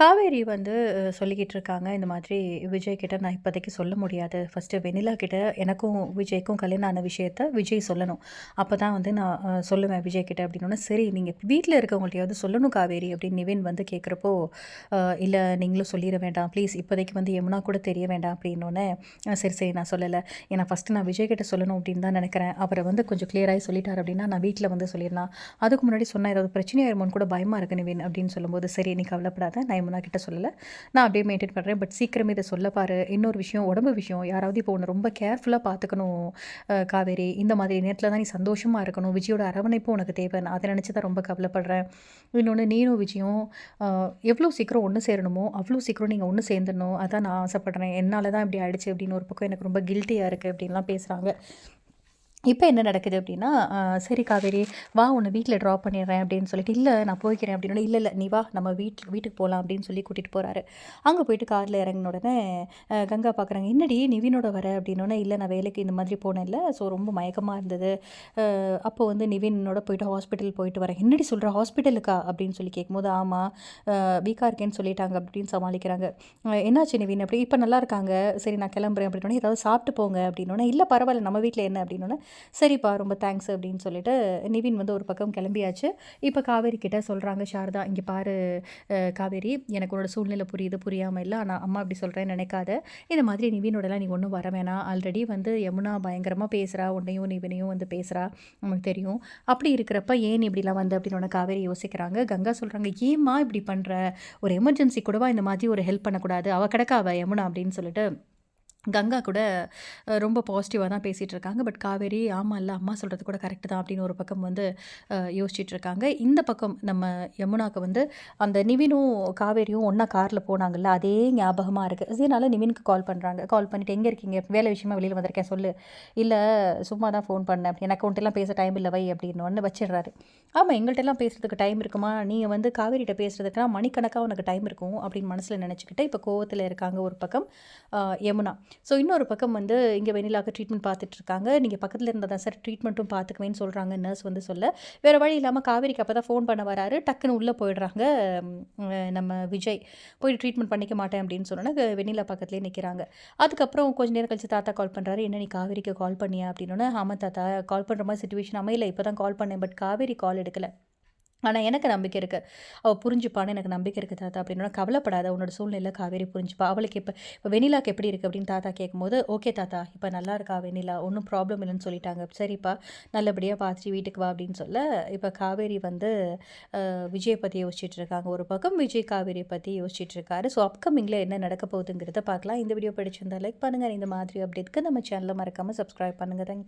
காவேரி வந்து சொல்லிக்கிட்டு இருக்காங்க இந்த மாதிரி விஜய் கிட்ட நான் இப்போதைக்கு சொல்ல முடியாது. ஃபஸ்ட்டு வெனிலா கிட்ட எனக்கும் விஜய்க்கும் கல்யாணம் ஆன விஷயத்த விஜய் சொல்லணும். அப்போ தான் வந்து நான் சொல்லுவேன் விஜய் கிட்ட அப்படின்னோடனே சரி நீங்கள் வீட்டில் இருக்கவங்கள்ட்டையாவது சொல்லணும் காவேரி அப்படின்னு நிவின் வந்து கேட்குறப்போ இல்லை நீங்களும் சொல்லிட வேண்டாம். ப்ளீஸ் இப்போதைக்கு வந்து யமுனா கூட தெரிய வேண்டாம் அப்படின்னோடனே சரி சரி நான் சொல்லலை. ஏன்னா ஃபஸ்ட்டு நான் விஜய் கிட்ட சொல்லணும் அப்படின்னு தான் நினைக்கிறேன். அவரை வந்து கொஞ்சம் கிளியராகி சொல்லிட்டார் அப்படின்னா நான் வீட்டில் வந்து சொல்லிடலாம். அதுக்கு முன்னாடி சொன்னால் ஏதாவது பிரச்சனையாயிருமோன்னு கூட பயமாக இருக்கு நிவின் அப்படின்னு சொல்லும்போது சரி நீ கவலைப்படாத. நான் நான் கிட்ட சொல்லலை. நான் அப்படியே மெயின்டைன் பண்ணுறேன் பட் சீக்கிரமே இதை சொல்ல பாரு. இன்னொரு விஷயம் உடம்பு விஷயம். யாராவது இப்போ ஒன்று ரொம்ப கேர்ஃபுல்லாக பார்த்துக்கணும் காவேரி. இந்த மாதிரி நேரத்தில் தான் நீ சந்தோஷமாக இருக்கணும். விஜயோட அரவணைப்பு உனக்கு தேவை. நான் அதை நினச்சி தான் ரொம்ப கவலைப்படுறேன். இன்னொன்று நீனும் விஜயம் எவ்வளோ சீக்கிரம் ஒன்று சேரணுமோ அவ்வளோ சீக்கிரம் நீங்கள் ஒன்று சேர்ந்துடணும். அதான் நான் ஆசைப்பட்றேன். என்னால் தான் இப்படி ஆயிடுச்சு அப்படின்னு ஒரு பக்கம் எனக்கு ரொம்ப கில்ட்டியாக இருக்குது அப்படின்லாம் பேசுகிறாங்க இப்போ என்ன நடக்குது அப்படின்னா சரி காவேரி வா உன்னை வீட்டில் ட்ராப் பண்ணிடுறேன் அப்படின்னு சொல்லிட்டு இல்லை நான் போய்க்கிறேன் அப்படின்னு இல்லை இல்லை நீ வா நம்ம வீட்டுக்கு வீட்டுக்கு போகலாம் அப்படின்னு சொல்லி கூட்டிகிட்டு போகிறாரு அங்கே போயிட்டு காரில் இறங்கின உடனே கங்கா பார்க்குறாங்க என்னடி நிவினோட வர? அப்படின்னோடனே இல்லை நான் வேலைக்கு இந்த மாதிரி போனேன் இல்லை ஸோ ரொம்ப மயக்கமாக இருந்தது. அப்போ வந்து நிவினோட போயிட்டு ஹாஸ்பிட்டல் போயிட்டு வரேன். என்னடி சொல்கிற ஹாஸ்பிட்டலுக்கா அப்படின்னு சொல்லி கேட்கும்போது ஆமாம் வீக்காக இருக்கேன்னு சொல்லிட்டாங்க அப்படின்னு சமாளிக்கிறாங்க. என்னாச்சு நிவின்? அப்படி இப்போ நல்லா இருக்காங்க. சரி நான் கிளம்புறேன் அப்படின்னோடனே ஏதாவது சாப்பிட்டு போங்க அப்படின்னோடனே இல்லை பரவாயில்ல நம்ம வீட்டில் என்ன? அப்படின்னோடனே சரிப்பா ரொம்ப தேங்க்ஸ் அப்படின்னு சொல்லிட்டு நிவின் வந்து ஒரு பக்கம் கிளம்பியாச்சு. இப்போ காவேரி கிட்ட சொல்கிறாங்க சாரதா இங்கே பாரு காவேரி எனக்கு உன்னோட சூழ்நிலை புரியுது புரியாமல் இல்லை ஆனால் அம்மா அப்படி சொல்கிறேன்னு நினைக்காத. இந்த மாதிரி நிவினோடலாம் நீ ஒன்றும் வர வேணாம். ஆல்ரெடி வந்து யமுனா பயங்கரமாக பேசுகிறா உன்னையும் நிவினையும் வந்து பேசுகிறா நமக்கு தெரியும். அப்படி இருக்கிறப்ப ஏன் இப்படிலாம் வந்து? அப்படின்னு உடனே காவேரி யோசிக்கிறாங்க. கங்கா சொல்கிறாங்க ஏம்மா இப்படி பண்ணுற ஒரு எமர்ஜென்சி கூடவா இந்த மாதிரி ஒரு ஹெல்ப் பண்ணக்கூடாது. அவள் கிடக்கா அவள் யமுனா? அப்படின்னு சொல்லிட்டு கங்கா கூட ரொம்ப பாசிட்டிவாக தான் பேசிகிட்டு இருக்காங்க பட் காவேரி ஆமாம் இல்லை அம்மா சொல்கிறது கூட கரெக்டு தான் அப்படின்னு ஒரு பக்கம் வந்து யோசிச்சுட்டு யோசிச்சிட்டு இருக்காங்க இந்த பக்கம் நம்ம யமுனாக்கு வந்து அந்த நிவினும் காவேரியும் ஒன்றா காரில் போனாங்கல்ல அதே ஞாபகமாக இருக்குது அதனால நிவினுக்கு கால் பண்ணுறாங்க கால் பண்ணிவிட்டு எங்கே இருக்கீங்க? வேலை விஷயமா வெளியில் வந்திருக்கேன் சொல்லு. இல்லை சும்மா தான் ஃபோன் பண்ணேன். எனக்கு உன்ட்டெல்லாம் பேச டைம் இல்லை வை. அப்படின்னு ஒன்று வச்சிடுறாரு ஆமாம் எங்கள்கிட்டலாம் பேசுகிறதுக்கு டைம் இருக்குமா? நீங்கள் வந்து காவேரிகிட்ட பேசுகிறதுக்குனா மணிக்கணக்காக உனக்கு டைம் இருக்கும். அப்படின்னு மனசில் நினச்சிக்கிட்டு இப்போ கோவத்தில் இருக்காங்க ஒரு பக்கம் யமுனா. ஸோ இன்னொரு பக்கம் வந்து இங்கே வெனிலாக்கு ட்ரீட்மெண்ட் பார்த்துட்ருக்காங்க. நீங்கள் பக்கத்தில் இருந்தால் தான் சார் ட்ரீட்மெண்ட்டும் பார்த்துக்குவேன்னு சொல்கிறாங்க நர்ஸ் வந்து சொல்ல. வேறு வழி இல்லாமல் காவேரிக்கு அப்போ தான் ஃபோன் பண்ண வராரு. டக்குன்னு உள்ளே போயிடுறாங்க நம்ம விஜய். போய் ட்ரீட்மெண்ட் பண்ணிக்க மாட்டேன் அப்படின்னு சொன்னோன்னா வெனிலா பக்கத்துலேயே நிற்கிறாங்க அதுக்கப்புறம் கொஞ்ச நேரம் கழிச்சு தாத்தா கால் பண்ணுறாரு என்ன நீ காவேரிக்கு கால் பண்ணியா? அப்படின்னோடனே ஆமாம் தாத்தா கால் பண்ணுற மாதிரி சுச்சுவேஷன் அமையல. இப்போ தான் கால் பண்ணேன் பட் காவேரி கால் எடுக்கல. ஆனால் எனக்கு நம்பிக்கை இருக்குது அவள் புரிஞ்சுப்பான்னு எனக்கு நம்பிக்கை இருக்குது தாத்தா. அப்படின்னா கவலைப்படாத உன்னோட சூழ்நிலை காவேரி புரிஞ்சுப்பா. அவளுக்கு இப்போ இப்போ வெனிலாக்கு எப்படி இருக்குது அப்படின்னு தாத்தா கேட்கும்போது ஓகே தாத்தா. இப்போ நல்லா இருக்கா வெனிலா ஒன்றும் ப்ராப்ளம் இல்லைன்னு சொல்லிட்டாங்க. சரிப்பா. நல்லபடியாக பார்த்துட்டு வீட்டுக்கு வா அப்படின்னு சொல்ல இப்போ காவேரி வந்து விஜயை பற்றி யோசிச்சுட்டு இருக்காங்க. ஒரு பக்கம் விஜய் காவேரியை பற்றி யோசிச்சுட்டு இருக்காரு. ஸோ அப்கமிங்கில் என்ன நடக்க போகுதுங்கிறத பார்க்கலாம். இந்த வீடியோ பிடிச்சிருந்தா லைக் பண்ணுங்கள் இந்த மாதிரி அப்டேட்க்கு நம்ம சேனலை மறக்காமல் சப்ஸ்கிரைப் பண்ணுங்கள் தேங்க்யூ